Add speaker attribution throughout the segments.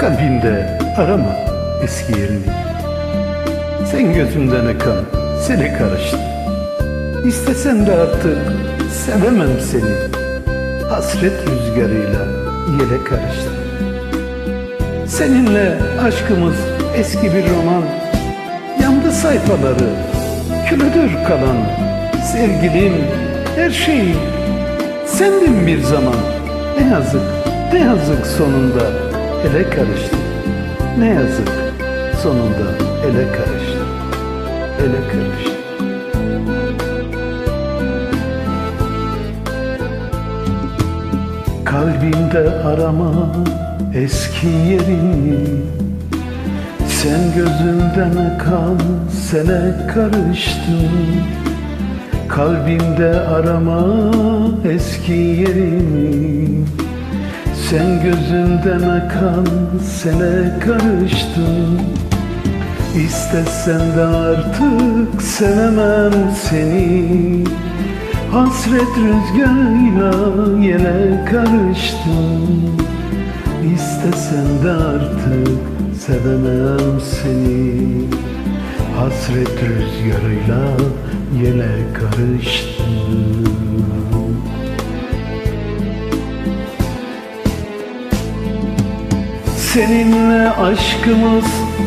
Speaker 1: Kalbinde arama eski yerini. Sen gözümden akan seni karıştı. İstesen de artık sevemem seni. Hasret rüzgarıyla yele karıştı. Seninle aşkımız eski bir roman. Yandı sayfaları külüdür kalan. Sevgilim her şeyim Sendin bir zaman. Ne yazık ne yazık sonunda ele karıştı. Ne yazık sonunda ele karıştı. Ele karıştı. Kalbimde arama eski yerini Sen gözümden akan sene karıştın Kalbimde arama eski yerini Sen gözümden akan sene karıştın. İstesen de artık sevemem seni. Hasret rüzgarıyla yine karıştın. İstesen de artık sevemem seni. Hasret rüzgarıyla yine karıştın Seninle aşkımız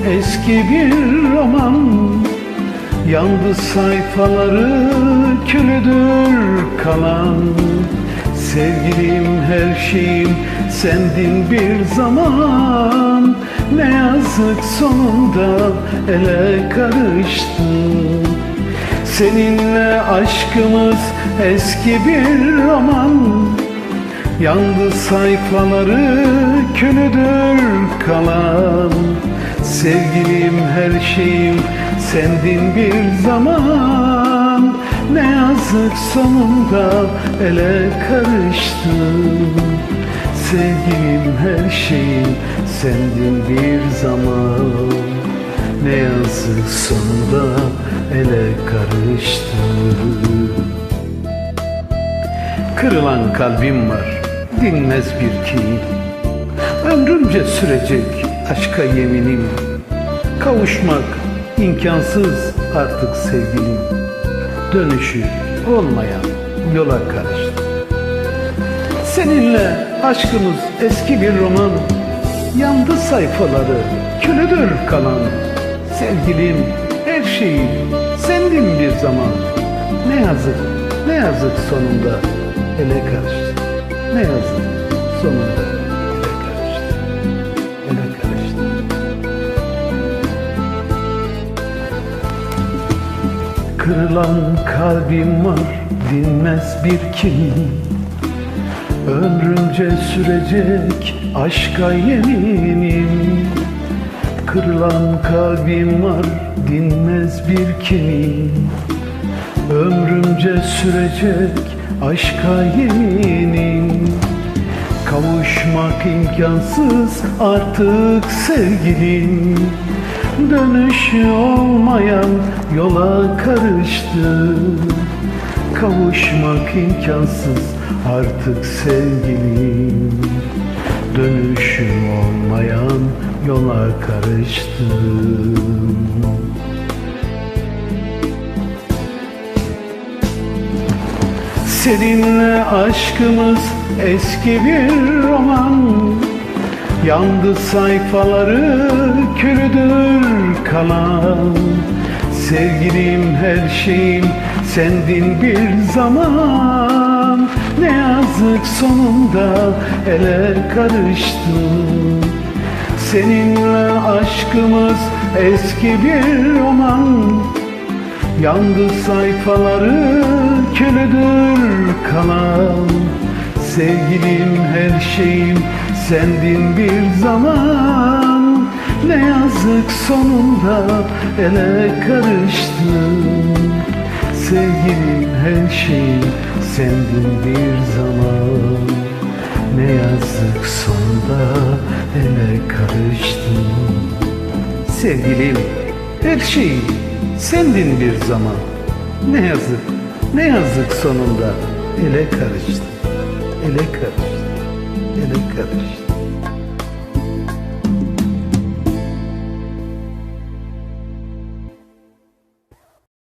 Speaker 1: eski bir roman. Yandı sayfaları külüdür kalan. Sevgilim her şeyim sendin bir zaman. Ne yazık sonunda ele karıştın Seninle aşkımız eski bir roman Yandı sayfaları külüdür kalan. Sevgilim her şeyim sendin bir zaman. Ne yazık sonunda ele karıştın. Sevgilim her şeyim sendin bir zaman. Ne yazık sonunda ele karıştın. Kırılan kalbim var, dinmez bir kin. Ömrümce sürecek aşka yeminim. Kavuşmak imkansız artık sevgilim. Dönüşü olmayan yola karıştı. Seninle aşkımız eski bir roman. Yandı sayfaları, külüdür kalan. Sevgilim, her şeyi sendin bir zaman. Ne yazık, ne yazık sonunda ele karıştı. Ne yazık. Sonunda. Ele karıştı. Ele karıştı. Kırılan kalbim var dinmez bir kim Ömrümce sürecek aşka yeminim. Kırılan kalbim var dinmez bir kimin Ömrümce sürecek aşka yeminim Kavuşmak imkansız artık sevgilim. Dönüşü olmayan yola karıştı. Kavuşmak imkansız artık sevgilim. Dönüşü olmayan yola karıştım Seninle aşkımız eski bir roman. Yandı sayfaları külüdür kalan. Sevgilim her şeyim sendin bir zaman. Ne yazık sonunda ele karıştın Seninle aşkımız eski bir roman. Yandı sayfaları külüdür kalan Sevgilim her şeyim sendin bir zaman. Ne yazık sonunda ele karıştın Sevgilim her şeyim sendin bir zaman. Ne yazık sonunda ele karıştın Sevgilim her şeyim sendin bir zaman. Ne yazık ne yazık sonunda ele karıştı. Ele karıştı. Ele karıştı